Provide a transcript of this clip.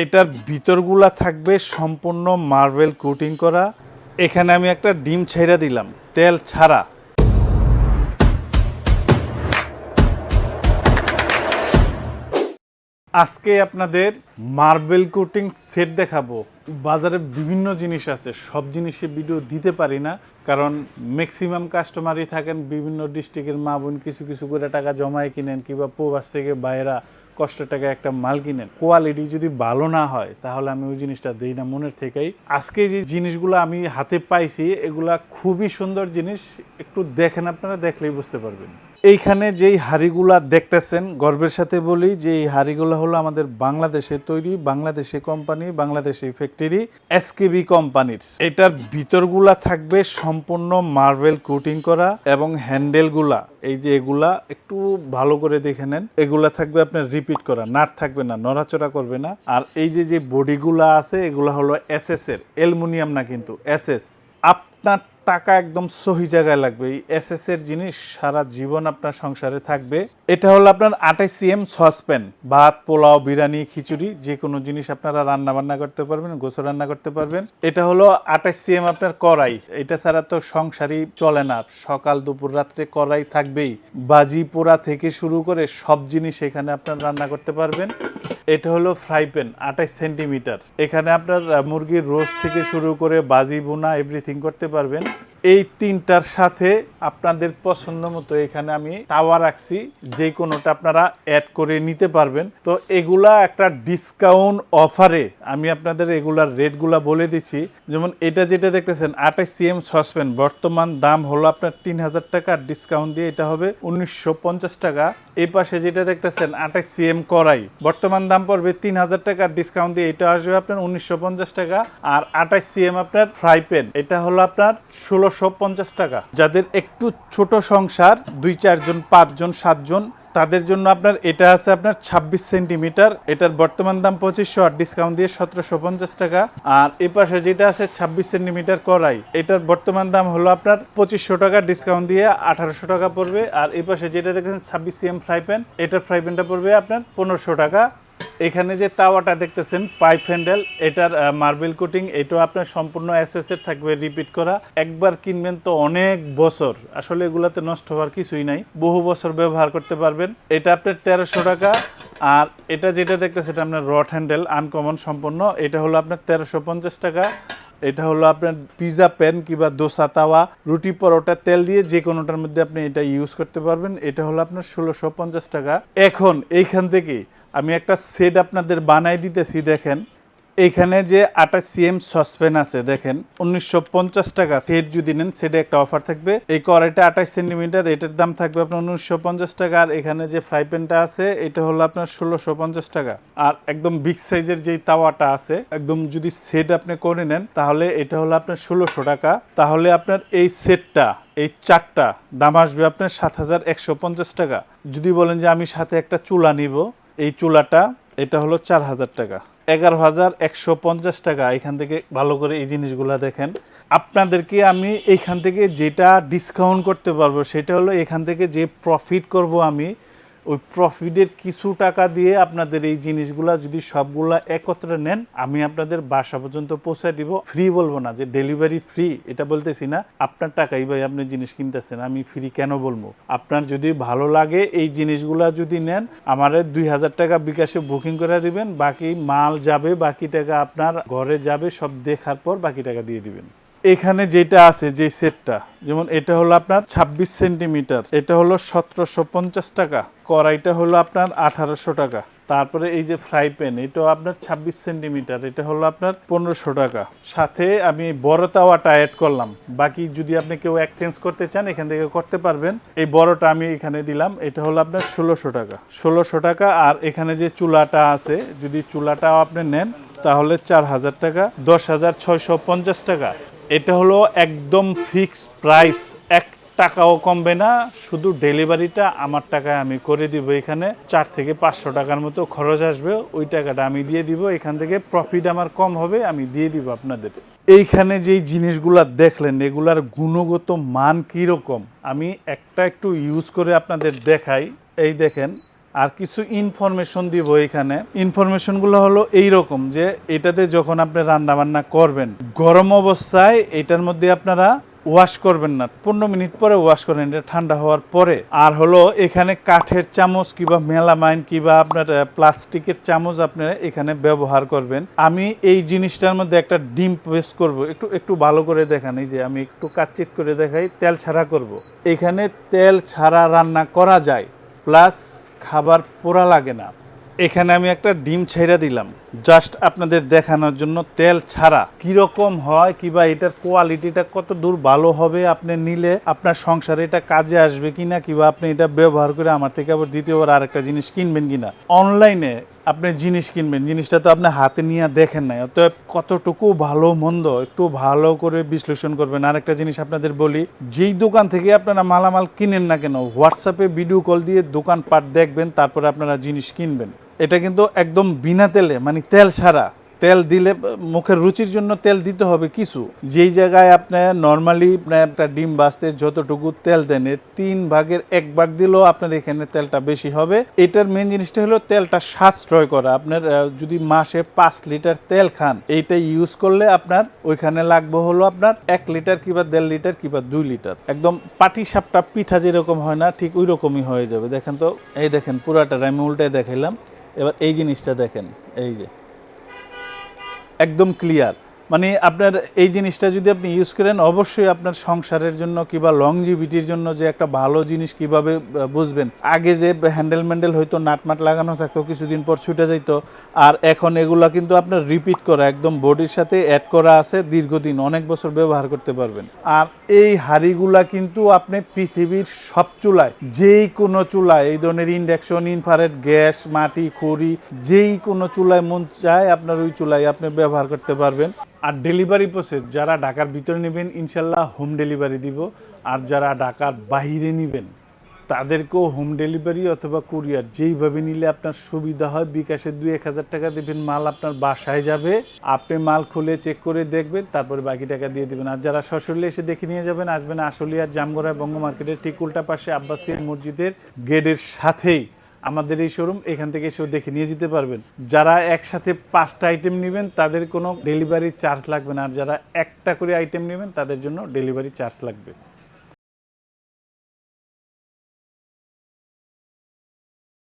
এটার ভিতরগুলা থাকবে সম্পূর্ণ মার্বেল কোটিং করা। এখানে আমি একটা ডিম ছেড়ে দিলাম, তেল ছাড়া। আজকে আপনাদের মার্বেল কোটিং সেট দেখাবো। বাজারে বিভিন্ন জিনিস আছে, সব জিনিসের ভিডিও দিতে পারি না, কারণ ম্যাক্সিমাম কাস্টমারই থাকেন, বিভিন্ন ডিস্ট্রিক্টের মা বোন কিছু কিছু করে টাকা জমায় কিনেন, কিংবা প্রবাস থেকে বাইরা কষ্টের টাকা একটা মাল কিনেন কোয়ালিটি যদি ভালো না হয়, তাহলে আমি ওই জিনিসটা দিই না মনের থেকেই। আজকে যে জিনিসগুলো আমি হাতে পাইছি, এগুলা খুবই সুন্দর জিনিস, একটু দেখেন, আপনারা দেখলেই বুঝতে পারবেন। এইখানে যেই হাড়িগুলা দেখতেছেন, গর্বের সাথে বলি যে এই হাড়িগুলো হলো আমাদের বাংলাদেশে তৈরি, বাংলাদেশে কোম্পানি, বাংলাদেশে ফ্যাক্টরি এসকেবি কোম্পানির। এটার ভিতরগুলা থাকবে সম্পূর্ণ মার্বেল কোটিং করা এবং হ্যান্ডেলগুলা, এই যে এগুলা একটু ভালো করে দেখে নেন। এগুলা থাকবে আপনার রিপিট করা, নাট থাকবে না, নড়াচড়া করবে না। আর এই যে যে বডিগুলা আছে, এগুলা হলো এসএস এর, অ্যালুমিনিয়াম না কিন্তু এসএস আপনার টাকা একদম সহি জায়গায় লাগবে। এই এসএস এর জিনিস সারা জীবন আপনার সংসারে থাকবে। এটা হলো আপনার আঠাইশ সিএম সসপ্যান, ভাত, পোলাও, বিরিয়ানি, খিচুড়ি যে কোনো জিনিস আপনারা রান্না বান্না করতে পারবেন, গোসল রান্না করতে পারবেন। এটা হলো আঠাইশ সিএম আপনার কড়াই। এটা ছাড়া তো সংসারই চলে না। সকাল, দুপুর, রাত্রে কড়াই থাকবেই। বাজি পোড়া থেকে শুরু করে সব জিনিস এখানে আপনার রান্না করতে পারবেন। এটা হলো ফ্রাই প্যান আঠাইশ সেন্টিমিটার। এখানে আপনার মুরগির রোস্ট থেকে শুরু করে বাজি বোনা এভরিথিং করতে পারবেন। এই তিনটার সাথে আপনাদের পছন্দ মতো এখানে আমি তাওয়া রাখছি, যে কোনোটা আপনারা অ্যাড করে নিতে পারবেন। তো এগুলা একটা ডিসকাউন্ট অফারে আমি আপনাদের এগুলার রেটগুলা বলে দিচ্ছি। যেমন এটা যেটা দেখতেছেন, আঠাশ সিএম সসপ্যান, বর্তমান দাম হলো আপনার তিন হাজার টাকা ডিসকাউন্ট দিয়ে এটা হবে উনিশশো পঞ্চাশ টাকা। এই পাশে যেটা দেখতেছেন, আঠাশ সিএম করাই বর্তমান দাম পড়বে তিন হাজার টাকা ডিসকাউন্ট দিয়ে এটা আসবে আপনার উনিশশো পঞ্চাশ টাকা। আর আঠাশ সিএম আপনার ফ্রাই প্যান এটা হলো আপনার ষোলোশো পঞ্চাশ টাকা। যাদের একটু ছোট সংসার, দুই চারজন, পাঁচজন, সাতজন, তাদের জন্য আপনার এটা আছে আপনার ছাব্বিশ সেন্টিমিটার। এটার বর্তমান দাম পঁচিশশো আর ডিসকাউন্ট দিয়ে সতেরোশো পঞ্চাশ টাকা। আর এ পাশে যেটা আছে ছাব্বিশ সেন্টিমিটার করাই এটার বর্তমান দাম হলো আপনার পঁচিশশো টাকা ডিসকাউন্ট দিয়ে আঠারোশো টাকা পড়বে। আর এই পাশে যেটা দেখেন ছাব্বিশ সিএম ফ্রাই প্যান, এটার ফ্রাই প্যানটা পড়বে আপনার পনেরোশো টাকা। এখানে যে তাওয়াটা দেখতেছেন, পাইপ হ্যান্ডেল, এটার মার্বেল কোটিং, এটাও আপনার সম্পূর্ণ এর থাকবে, রিপিট করা। একবার কিনবেন তো অনেক বছর। আসলে এগুলাতে নষ্ট হওয়ার কিছুই নাই। বহু বছর ব্যবহার করতে পারবেন। এটা আপনার তেরোশো টাকা। আর এটা যেটা দেখতেছে এটা আপনার রড হ্যান্ডেল, আনকমন সম্পূর্ণ। এটা হলো আপনার তেরোশো পঞ্চাশ টাকা। এটা হলো আপনার পিজা প্যান কিংবা দোসা তাওয়া, রুটি পরোটা, তেল দিয়ে যে কোনোটার মধ্যে আপনি এটা ইউজ করতে পারবেন। এটা হলো আপনার ষোলোশো পঞ্চাশ টাকা। এখন এইখান থেকে আমি একটা সেট আপনাদের বানাই দিতেছি, দেখেন। এখানে যে আঠাশ সিএম সসপ্যান আছে, দেখেন, উনিশশো পঞ্চাশ টাকা। সেট যদি নেন সেটে একটা অফার থাকবে। এই কড়াইটা আঠাশ সেন্টিমিটার এটার দাম থাকবে আপনার উনিশশো পঞ্চাশ টাকা। আর এখানে যে ফ্রাই প্যানটা আছে, এটা হলো আপনার ষোলোশো টাকা। আর একদম বিগ সাইজের যেই তাওয়াটা আছে, একদম যদি সেট আপনি করে নেন, তাহলে এটা হলো আপনার ষোলোশো টাকা। তাহলে আপনার এই সেটটা এই চারটা দাম আসবে আপনার সাত হাজার একশো পঞ্চাশ টাকা। যদি বলেন যে আমি সাথে একটা চুলা নিব এই চুলাটা, এটা হলো চার হাজার টাকা। এগারো হাজার একশো পঞ্চাশ টাকা, এখান থেকে ভালো করে এই জিনিসগুলো দেখেন। আপনাদেরকে আমি এইখান থেকে যেটা ডিসকাউন্ট করতে পারব, সেটা হলো এখান থেকে যে প্রফিট করব আমি ওই প্রফিটের কিছু টাকা দিয়ে আপনাদের এই জিনিসগুলা যদি সবগুলা একত্রে নেন, আমি আপনাদের বাসা পর্যন্ত পৌঁছায় দিব। ফ্রি বলব না যে ডেলিভারি ফ্রি এটা বলতেছি না। আপনার টাকাই ভাই আপনি জিনিস কিনতেছেন, আমি ফ্রি কেন বলব? আপনার যদি ভালো লাগে এই জিনিসগুলা যদি নেন, আমার দুই হাজার টাকা বিকাশে বুকিং করে দিবেন, বাকি মাল যাবে, বাকি টাকা আপনার ঘরে যাবে, সব দেখার পর বাকি টাকা দিয়ে দিবেন। এখানে যেটা আছে, যে সেটটা, যেমন এটা হলো আপনার ছাব্বিশ সেন্টিমিটার, এটা হলো সতেরোশো পঞ্চাশ টাকা, কড়াইটা হলো আপনার আঠারোশো টাকা, তারপরে এই যে ফ্রাই প্যান, এটাও আপনার ছাব্বিশ সেন্টিমিটার, এটা হলো আপনার পনেরোশো টাকা। সাথে আমি বড় তাওয়াটা অ্যাড করলাম, বাকি যদি আপনি কেউ এক্সচেঞ্জ করতে চান, এখান থেকে করতে পারবেন। এই বড়টা আমি এখানে দিলাম, এটা হলো আপনার ষোলোশো টাকা। ষোলোশো টাকা, আর এখানে যে চুলাটা আছে, যদি চুলাটাও আপনি নেন, তাহলে চার হাজার টাকা, দশ হাজার ছয়শো পঞ্চাশ টাকা। এটা হলো একদম ফিক্স প্রাইস এক টাকাও কমবে না, শুধু ডেলিভারিটা আমার টাকায় আমি করে দিব এখানে। চার থেকে পাঁচশো টাকার মতো খরচ আসবে, ওই টাকাটা আমি দিয়ে দিব। এখান থেকে প্রফিট আমার কম হবে, আমি দিয়ে দিব আপনাদের। এইখানে যেই জিনিসগুলা দেখলেন, এগুলার গুণগত মান কীরকম? আমি একটা একটু ইউজ করে আপনাদের দেখাই। এই দেখেন আর কিছু ইনফরমেশন দিব এখানে। ইনফরমেশনগুলো হলো এই রকম যে, এটাতে যখন আপনি রান্না বান্না করবেন, গরম অবস্থায় এটার মধ্যে আপনারা ওয়াশ করবেন না। পনেরো মিনিট পরে ওয়াশ করেন, এটা ঠান্ডা হওয়ার পরে। আর হলো এখানে কাঠের চামচ কিংবা মেলামাইন কিংবা আপনার প্লাস্টিকের চামচ আপনারা এখানে ব্যবহার করবেন। আমি এই জিনিসটার মধ্যে একটা ডিম পেস্ট করব। একটু একটু ভালো করে দেখান, এই যে আমি একটু কাচ্চিত করে দেখাই, তেল ছাড়া করব। এখানে তেল ছাড়া রান্না করা যায়। প্লাস খাবার পোড়া লাগে না। এখানে আমি একটা ডিম ছেড়ে দিলাম। জাস্ট আপনাদের দেখানোর জন্য তেল ছাড়া। কীরকম হয় কিবা এটার কোয়ালিটিটা কত দূর ভালো হবে আপনি নিলে আপনার সংসারে এটা কাজে আসবে কিনা কিবা আপনি এটা ব্যবহার করে আমার থেকে আবার দ্বিতীয়বার আরেকটা জিনিস কিনবেন কিনা। অনলাইনে আপনি জিনিস কিনবেন, জিনিসটা তো আপনি হাতে নিয়ে দেখেন নাই। অতএব কতটুকু ভালো মন্দ একটু ভালো করে বিশ্লেষণ করবেন। আর একটা জিনিস আপনাদের বলি, যেই দোকান থেকে আপনারা মালামাল কিনেন না কেন হোয়াটসঅ্যাপে ভিডিও কল দিয়ে দোকান পাট দেখবেন, তারপরে আপনারা জিনিস কিনবেন। এটা কিন্তু একদম বিনা তেলে মানে তেল ছাড়া। তেল দিলে, মুখের রুচির জন্য তেল দিতে হবে কিছু। যেই জায়গায় আপনি নর্মালি একটা ডিম বাঁচতে যতটুকু তেল দেন তিন ভাগের এক ভাগ দিলেও আপনার এখানে তেলটা বেশি হবে। এটার মেন জিনিসটা হলো তেলটা সাশ্রয় করা। আপনার যদি মাসে পাঁচ লিটার তেল খান, এইটা ইউজ করলে আপনার ওইখানে লাগবে হলো আপনার এক লিটার কিংবা দেড় লিটার কিংবা দুই লিটার। একদম পাটি সাপটা পিঠা যেরকম হয় না, ঠিক ওই রকমই হয়ে যাবে। দেখেন তো, এই দেখেন পুরাটা, আমি উল্টে দেখাইলাম। এবার এই জিনিসটা দেখেন, এই যে। একদম ক্লিয়ার মানে আপনার এই জিনিসটা যদি আপনি ইউজ করেন, অবশ্যই আপনার সংসারের জন্য কিংবা লংজিভিটির জন্য যে একটা ভালো জিনিস কীভাবে বুঝবেন। আগে যে হ্যান্ডেল ম্যান্ডেল হয়তো নাটমাট লাগানো থাকতো, কিছুদিন পর ছুটে যেত আর এখন এগুলা কিন্তু আপনার রিপিট করা, একদম বডির সাথে অ্যাড করা আছে, দীর্ঘদিন, অনেক বছর ব্যবহার করতে পারবেন। আর এই হাড়িগুলা কিন্তু আপনি পৃথিবীর সব চুলায়, যেই কোনো চুলায়, এই ধরনের ইন্ডাকশন ইনফারেট গ্যাস মাটি, খড়ি, যেই কোনো চুলায় মন চায়, আপনার ওই চুলায় আপনি ব্যবহার করতে পারবেন। আর ডেলিভারি প্রসেস যারা ঢাকার ভিতরে নেবেন, ইনশাল্লাহ হোম ডেলিভারি দিব। আর যারা ঢাকার বাইরে নেবেন, তাদেরকেও হোম ডেলিভারি অথবা কুরিয়ার যেইভাবে নিলে আপনার সুবিধা হয়, বিকাশে দুই এক হাজার টাকা দেবেন, মাল আপনার বাসায় যাবে। আপনি মাল খুলে চেক করে দেখবেন, তারপরে বাকি টাকা দিয়ে দেবেন। আর যারা সশরীরে এসে দেখে নিয়ে যাবেন, আসবেন আশুলিয়ার জামগড়া বঙ্গ মার্কেটের ঠিক উল্টা পাশে আব্বাসিয়া মসজিদের গেটের সাথেই। আমাদের এই শোরুম এখান থেকে এসেও দেখে নিয়ে যেতে পারবেন। যারা একসাথে পাঁচটা আইটেম নেবেন, তাদের কোনো ডেলিভারি চার্জ লাগবে না। আর যারা একটা করে আইটেম নেবেন, তাদের জন্য ডেলিভারি চার্জ লাগবে।